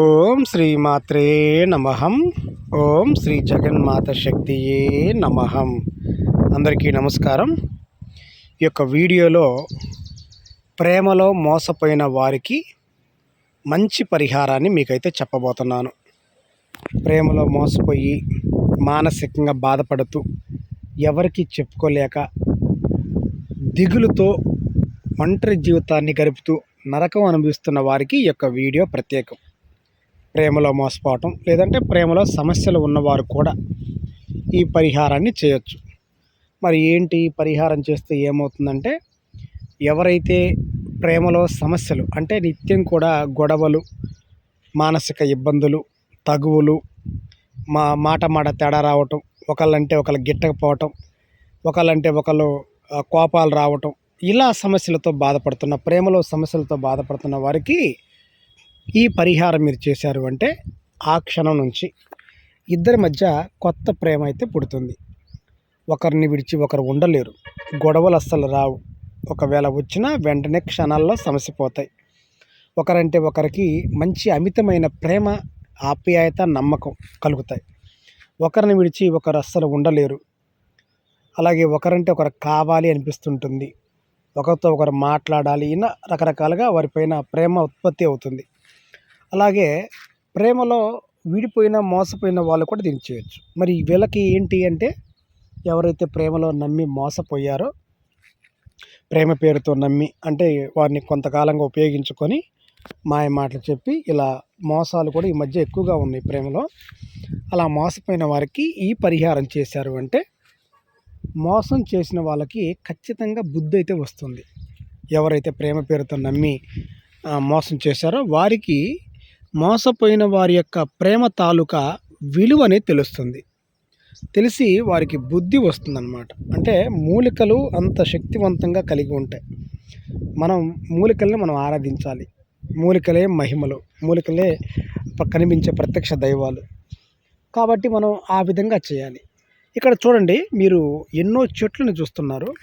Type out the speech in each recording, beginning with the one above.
ఓం శ్రీ మాత్రే నమహం ఓం శ్రీ జగన్మాత శక్తియే నమహం అందరికీ నమస్కారం. ఈ యొక్క వీడియోలో ప్రేమలో మోసపోయిన వారికి మంచి పరిహారాన్ని మీకైతే చెప్పబోతున్నాను. ప్రేమలో మోసపోయి మానసికంగా బాధపడుతూ ఎవరికి చెప్పుకోలేక దిగులుతో ఒంటరి జీవితాన్ని గడుపుతూ నరకం అనుభవిస్తున్న వారికి ఈ యొక్క వీడియో ప్రత్యేకం. ప్రేమలో మోసపోవటం లేదంటే ప్రేమలో సమస్యలు ఉన్నవారు కూడా ఈ పరిహారాన్ని చేయొచ్చు. మరి ఏంటి పరిహారం చేస్తే ఏమవుతుందంటే ఎవరైతే ప్రేమలో సమస్యలు అంటే నిత్యం కూడా గొడవలు మానసిక ఇబ్బందులు తగువులు మా మాట మాట తేడా రావటం ఒకళ్ళంటే ఒకళ్ళు గిట్టకపోవటం ఒకళ్ళంటే ఒకళ్ళు కోపాలు రావటం ఇలా సమస్యలతో బాధపడుతున్న ప్రేమలో సమస్యలతో బాధపడుతున్న వారికి ఈ పరిహారం మీరు చేశారు అంటే ఆ క్షణం నుంచి ఇద్దరి మధ్య కొత్త ప్రేమ అయితే పుడుతుంది. ఒకరిని విడిచి ఒకరు ఉండలేరు. గొడవలు అస్సలు రావు. ఒకవేళ వచ్చినా వెంటనే క్షణాల్లో సమస్య పోతాయి ఒకరంటే ఒకరికి మంచి అమితమైన ప్రేమ ఆప్యాయత నమ్మకం కలుగుతాయి. ఒకరిని విడిచి ఒకరు అస్సలు ఉండలేరు. అలాగే ఒకరంటే ఒకరు కావాలి అనిపిస్తుంటుంది. ఒకరితో ఒకరు మాట్లాడాలి ఇలా రకరకాలుగా వారిపైన ప్రేమ ఉత్పత్తి అవుతుంది. అలాగే ప్రేమలో విడిపోయిన మోసపోయిన వాళ్ళు కూడా దీన్ని చేయొచ్చు. మరి వీళ్ళకి ఏంటి అంటే ఎవరైతే ప్రేమలో నమ్మి మోసపోయారో ప్రేమ పేరుతో నమ్మి అంటే వారిని కొంతకాలంగా ఉపయోగించుకొని మాయ మాటలు చెప్పి ఇలా మోసాలు కూడా ఈ మధ్య ఎక్కువగా ఉన్నాయి ప్రేమలో. అలా మోసపోయిన వారికి ఈ పరిహారం చేశారు అంటే మోసం చేసిన వాళ్ళకి ఖచ్చితంగా బుద్ధి అయితే వస్తుంది. ఎవరైతే ప్రేమ పేరుతో నమ్మి మోసం చేశారో వారికి మోసపోయిన వారి యొక్క ప్రేమ తాలూకా విలువ తెలుస్తుంది. తెలిసి వారికి బుద్ధి వస్తుందన్నమాట. అంటే మూలికలు అంత శక్తివంతంగా కలిగి ఉంటాయి మనం మూలికల్ని మనం ఆరాధించాలి. మూలికలే మహిమలు మూలికలే కనిపించే ప్రత్యక్ష దైవాలు. కాబట్టి మనం ఆ విధంగా చేయాలి. ఇక్కడ చూడండి మీరు ఎన్నో చెట్లను చూస్తున్నారు.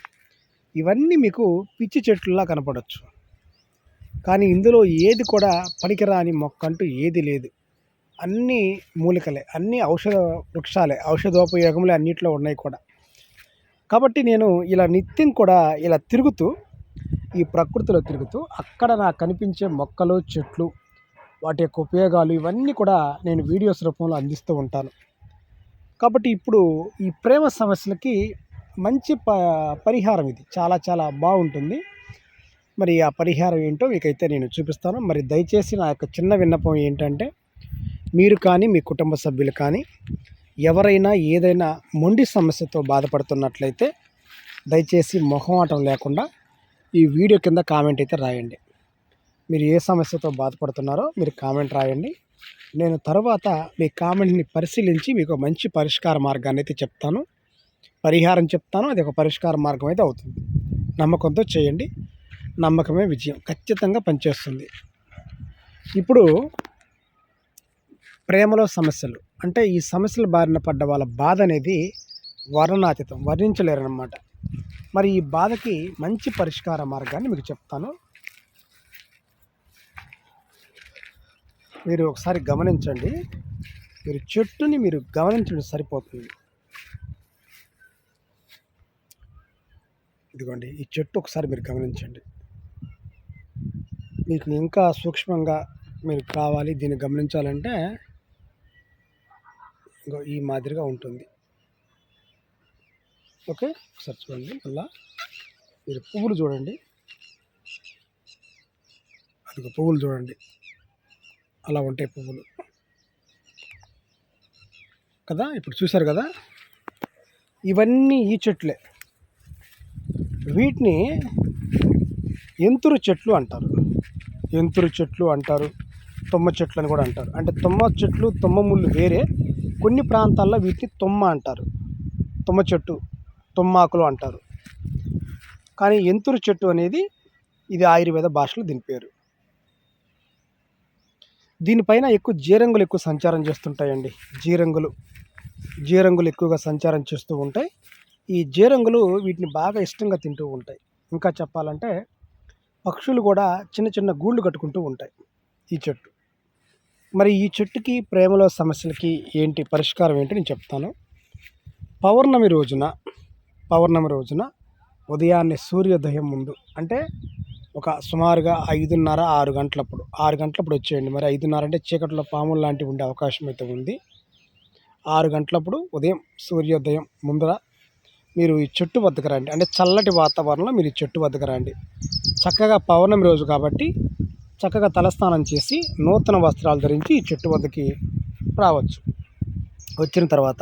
ఇవన్నీ మీకు పిచ్చి చెట్లులా కనపడవచ్చు కానీ ఇందులో ఏది కూడా పనికిరాని మొక్క అంటూ ఏది లేదు. అన్నీ మూలికలే అన్నీ ఔషధ వృక్షాలే ఔషధోపయోగములే అన్నిట్లో ఉన్నాయి కూడా. కాబట్టి నేను ఇలా నిత్యం కూడా ఇలా తిరుగుతూ ఈ ప్రకృతిలో తిరుగుతూ అక్కడ నాకు కనిపించే మొక్కలు చెట్లు వాటి యొక్క ఉపయోగాలు ఇవన్నీ కూడా నేను వీడియోస్ రూపంలో అందిస్తూ ఉంటాను. కాబట్టి ఇప్పుడు ఈ ప్రేమ సమస్యలకి మంచి ప పరిహారం ఇది. చాలా చాలా బాగుంటుంది. మరి ఆ పరిహారం ఏంటో మీకైతే నేను చూపిస్తాను. మరి దయచేసి నా యొక్క చిన్న విన్నపం ఏంటంటే మీరు కానీ మీ కుటుంబ సభ్యులు కానీ ఎవరైనా ఏదైనా మొండి సమస్యతో బాధపడుతున్నట్లయితే దయచేసి మొహమాటం లేకుండా ఈ వీడియో కింద కామెంట్ అయితే రాయండి. మీరు ఏ సమస్యతో బాధపడుతున్నారో మీరు కామెంట్ రాయండి. నేను తర్వాత మీ కామెంట్ని పరిశీలించి మీకు మంచి పరిష్కార మార్గాన్ని అయితే చెప్తాను. పరిహారం చెప్తాను. అది ఒక పరిష్కార మార్గం అయితే అవుతుంది. నమ్మకంతో చేయండి. నమ్మకమే విజయం. ఖచ్చితంగా పనిచేస్తుంది. ఇప్పుడు ప్రేమలో సమస్యలు. అంటే ఈ సమస్యల బారిన పడ్డ వాళ్ళ బాధ అనేది వర్ణనాతీతం వర్ణించలేరన్నమాట. మరి ఈ బాధకి మంచి పరిష్కార మార్గాన్ని మీకు చెప్తాను. మీరు ఒకసారి గమనించండి. మీరు చెట్టుని మీరు గమనించడం సరిపోతుంది. ఇదిగోండి ఈ చెట్టు ఒకసారి మీరు గమనించండి. మీకు ఇంకా సూక్ష్మంగా మీరు కావాలి దీన్ని గమనించాలంటే ఈ మాదిరిగా ఉంటుంది. ఓకే? ఒకసారి చూడండి. మళ్ళా మీరు పువ్వులు చూడండి. అదిగో పువ్వులు చూడండి. అలా ఉంటాయి పువ్వులు. కదా? ఇప్పుడు చూశారు కదా? ఇవన్నీ ఈ చెట్లే. వీటిని ఎంతురు చెట్లు అంటారు. ఎంతురు చెట్లు అంటారు తుమ్మ చెట్లు అని కూడా అంటారు. అంటే తుమ్మ చెట్లు తుమ్మ ముళ్ళు వేరే కొన్ని ప్రాంతాల్లో వీటిని తుమ్మ అంటారు. తుమ్మ చెట్టు తుమ్మాకులు అంటారు. కానీ ఎంతురు చెట్టు అనేది ఇది ఆయుర్వేద భాషలో దీని పేరు. దీనిపైన ఎక్కువ జీరంగులు ఎక్కువ సంచారం చేస్తుంటాయండి. జీరంగులు జీరంగులు ఎక్కువగా సంచారం చేస్తూ ఉంటాయి. ఈ జీరంగులు వీటిని బాగా ఇష్టంగా తింటూ ఉంటాయి. ఇంకా చెప్పాలంటే పక్షులు కూడా చిన్న చిన్న గూళ్ళు కట్టుకుంటూ ఉంటాయి ఈ చెట్టు. మరి ఈ చెట్టుకి ప్రేమలో సమస్యలకి ఏంటి పరిష్కారం ఏంటి నేను చెప్తాను. పౌర్ణమి రోజున పౌర్ణమి రోజున ఉదయాన్నే సూర్యోదయం ముందు అంటే ఒక సుమారుగా ఐదున్నర ఆరు గంటలప్పుడు ఆరు గంటలప్పుడు వచ్చేయండి. మరి ఐదున్నర అంటే చీకట్లో పాములు లాంటివి ఉండే అవకాశం అయితే ఉంది. ఆరు గంటలప్పుడు ఉదయం సూర్యోదయం ముందర మీరు ఈ చెట్టు వద్దకు రండి. అంటే చల్లటి వాతావరణంలో మీరు ఈ చెట్టు వద్దకు రండి. చక్కగా పౌర్ణమి రోజు కాబట్టి చక్కగా తలస్నానం చేసి నూతన వస్త్రాలు ధరించి ఈ చెట్టు వద్దకి రావచ్చు. వచ్చిన తర్వాత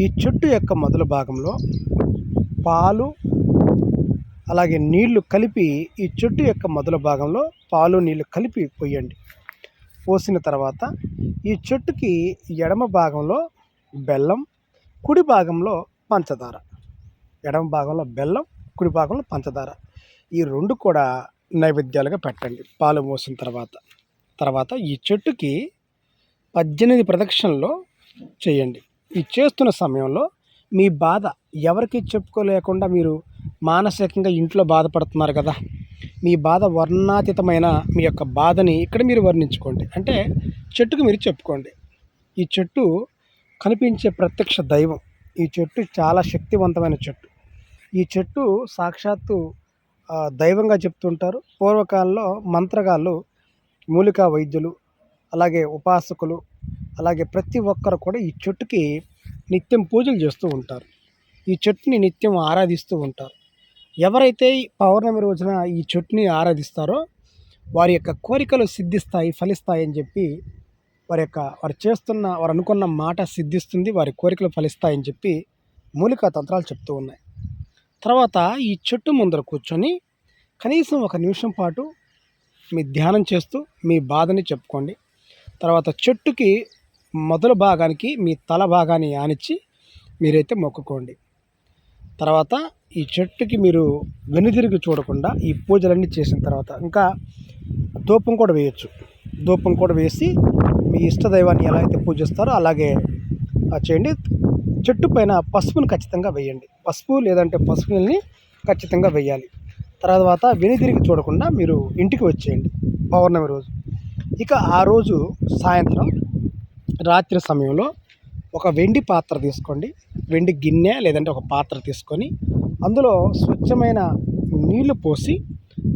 ఈ చెట్టు యొక్క మొదలు భాగంలో పాలు అలాగే నీళ్ళు కలిపి ఈ చెట్టు యొక్క మొదలు భాగంలో పాలు నీళ్ళు కలిపి పోయండి. పోసిన తర్వాత ఈ చెట్టుకి ఎడమ భాగంలో బెల్లం కుడి భాగంలో పంచదార. ఎడమ భాగంలో బెల్లం కుడి భాగంలో పంచదార. ఈ రెండు కూడా నైవేద్యాలుగా పెట్టండి. పాలు పోసిన తర్వాత. తర్వాత ఈ చెట్టుకి పద్దెనిమిది ప్రదక్షిణలు చేయండి. ఈ చేస్తున్న సమయంలో మీ బాధ ఎవరికి చెప్పుకోలేకుండా మీరు మానసికంగా ఇంట్లో బాధపడుతున్నారు కదా. మీ బాధ వర్ణాతీతమైన మీ యొక్క బాధని ఇక్కడ మీరు వర్ణించుకోండి. అంటే చెట్టుకు మీరు చెప్పుకోండి. ఈ చెట్టు కనిపించే ప్రత్యక్ష దైవం. ఈ చెట్టు చాలా శక్తివంతమైన చెట్టు. ఈ చెట్టు సాక్షాత్తు దైవంగా చెప్తుంటారు. పూర్వకాలంలో మంత్రగాళ్ళు మూలికా వైద్యులు అలాగే ఉపాసకులు అలాగే ప్రతి ఒక్కరు కూడా ఈ చెట్టుకి నిత్యం పూజలు చేస్తూ ఉంటారు. ఈ చెట్టుని నిత్యం ఆరాధిస్తూ ఉంటారు. ఎవరైతే పౌర్ణమి రోజున ఈ చెట్టుని ఆరాధిస్తారో వారి యొక్క కోరికలు సిద్ధిస్తాయి ఫలిస్తాయి అని చెప్పి వారి యొక్క వారు చేస్తున్న వారు అనుకున్న మాట సిద్ధిస్తుంది వారి కోరికలు ఫలిస్తాయని చెప్పి మూలికా తంత్రాలు చెప్తూ ఉన్నాయి. తర్వాత ఈ చెట్టు ముందర కూర్చొని కనీసం ఒక నిమిషం పాటు మీ ధ్యానం చేస్తూ మీ బాధని చెప్పుకోండి. తర్వాత చెట్టుకి మొదలు భాగానికి మీ తల భాగాన్ని ఆనిచ్చి మీరైతే మొక్కుకోండి. తర్వాత ఈ చెట్టుకి మీరు వెనుదిరిగి చూడకుండా ఈ పూజలన్నీ చేసిన తర్వాత ఇంకా ధూపం కూడా వేయచ్చు. ధూపం కూడా వేసి మీ ఇష్ట దైవాన్ని ఎలా అయితే పూజిస్తారో అలాగే చేయండి. చెట్టు పైన పసుపుని ఖచ్చితంగా వేయండి. పసుపు లేదంటే పసుపుని ఖచ్చితంగా వేయాలి. తర్వాత వెనుదిరిగి చూడకుండా మీరు ఇంటికి వచ్చేయండి. పౌర్ణమి రోజు. ఇక ఆ రోజు సాయంత్రం రాత్రి సమయంలో ఒక వెండి పాత్ర తీసుకోండి. వెండి గిన్నె లేదంటే ఒక పాత్ర తీసుకొని అందులో స్వచ్ఛమైన నీళ్ళు పోసి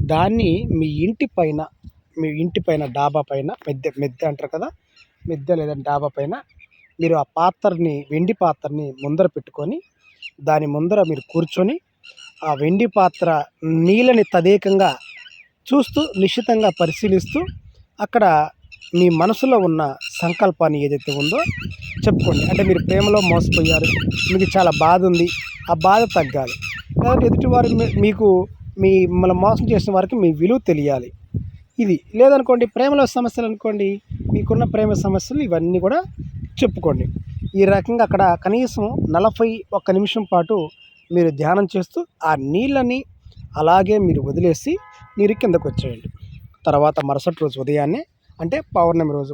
దాన్ని మీ ఇంటి పైన మీ ఇంటి పైన డాబా పైన మెద్దె మెద్దె అంటారు కదా? మెద్దె లేదంటే డాబా పైన మీరు ఆ పాత్రని వెండి పాత్రని ముందర పెట్టుకొని దాని ముందర మీరు కూర్చొని ఆ వెండి పాత్ర నీళ్ళని తదేకంగా చూస్తూ నిశ్చితంగా పరిశీలిస్తూ అక్కడ మీ మనసులో ఉన్న సంకల్పాన్ని ఏదైతే ఉందో చెప్పుకోండి. అంటే మీరు ప్రేమలో మోసపోయారు మీకు చాలా బాధ ఉంది ఆ బాధ తగ్గాలి. కాబట్టి ఎదుటివారు మీకు మీ మిమ్మల్ని మోసం చేసిన వారికి మీ విలువ తెలియాలి. ఇది. లేదనుకోండి ప్రేమలో సమస్యలు అనుకోండి మీకున్న ప్రేమ సమస్యలు ఇవన్నీ కూడా చెప్పుకోండి. ఈ రకంగా అక్కడ కనీసం నలభై ఒక్క నిమిషం పాటు మీరు ధ్యానం చేస్తూ ఆ నీళ్ళని అలాగే మీరు వదిలేసి మీరు కిందకు వచ్చేయండి. తర్వాత మరుసటి రోజు ఉదయాన్నే అంటే పౌర్ణమి రోజు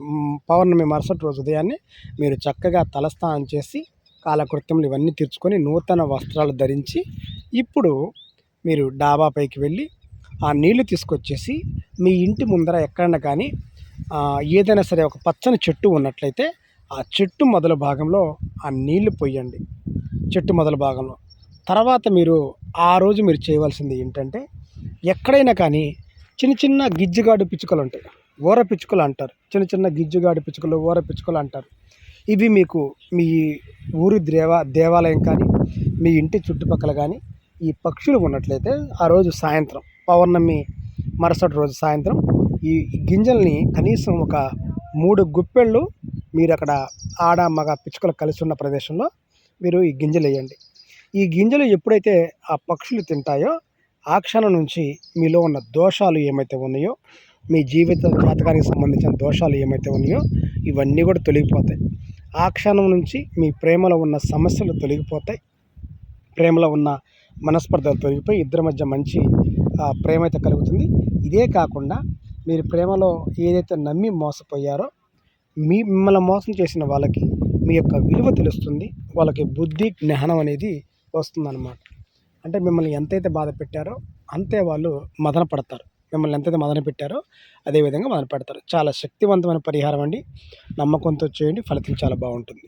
పౌర్ణమి మరుసటి రోజు ఉదయాన్నే మీరు చక్కగా తలస్నానం చేసి కాలకృత్యములు ఇవన్నీ తీర్చుకొని నూతన వస్త్రాలు ధరించి ఇప్పుడు మీరు డాబాపైకి వెళ్ళి ఆ నీళ్ళు తీసుకొచ్చేసి మీ ఇంటి ముందర ఎక్కడన్నా కానీ ఏదైనా సరే ఒక పచ్చని చెట్టు ఉన్నట్లయితే ఆ చెట్టు మొదలు భాగంలో ఆ నీళ్ళు పొయ్యండి చెట్టు మొదలు భాగంలో. తర్వాత మీరు ఆ రోజు మీరు చేయవలసింది ఏంటంటే ఎక్కడైనా కానీ చిన్న చిన్న గిజ్జిగాడు పిచ్చుకలు ఉంటాయి. ఊర పిచ్చుకలు అంటారు. చిన్న చిన్న గిజ్జిగాడు పిచ్చుకలు ఊర పిచ్చుకలు అంటారు. ఇవి మీకు మీ ఊరి దేవ దేవాలయం కానీ మీ ఇంటి చుట్టుపక్కల కానీ ఈ పక్షులు ఉన్నట్లయితే ఆ రోజు సాయంత్రం పౌర్ణమి మరుసటి రోజు సాయంత్రం ఈ గింజల్ని కనీసం ఒక మూడు గుప్పెళ్ళు మీరు అక్కడ ఆడ మగ పిచ్చుకలు కలిసి ఉన్న ప్రదేశంలో మీరు ఈ గింజలు వేయండి. ఈ గింజలు ఎప్పుడైతే ఆ పక్షులు తింటాయో ఆ క్షణం నుంచి మీలో ఉన్న దోషాలు ఏమైతే ఉన్నాయో మీ జీవిత జాతకానికి సంబంధించిన దోషాలు ఏమైతే ఉన్నాయో ఇవన్నీ కూడా తొలగిపోతాయి. ఆ క్షణం నుంచి మీ ప్రేమలో ఉన్న సమస్యలు తొలగిపోతాయి. ప్రేమలో ఉన్న మనస్పర్ధలు తొలగిపోయి ఇద్దరి మధ్య మంచి ప్రేమ అయితే కలుగుతుంది. ఇదే కాకుండా మీరు ప్రేమలో ఏదైతే నమ్మి మోసపోయారో మీ మిమ్మల్ని మోసం చేసిన వాళ్ళకి మీ యొక్క విలువ తెలుస్తుంది వాళ్ళకి బుద్ధి జ్ఞానం అనేది వస్తుందన్నమాట. అంటే మిమ్మల్ని ఎంతైతే బాధ పెట్టారో అంతే వాళ్ళు మదన పడతారు. మిమ్మల్ని ఎంతైతే మదన పెట్టారో అదేవిధంగా మదన పెడతారు. చాలా శక్తివంతమైన పరిహారం అండి. నమ్మకంతో చేయండి ఫలితం చాలా బాగుంటుంది.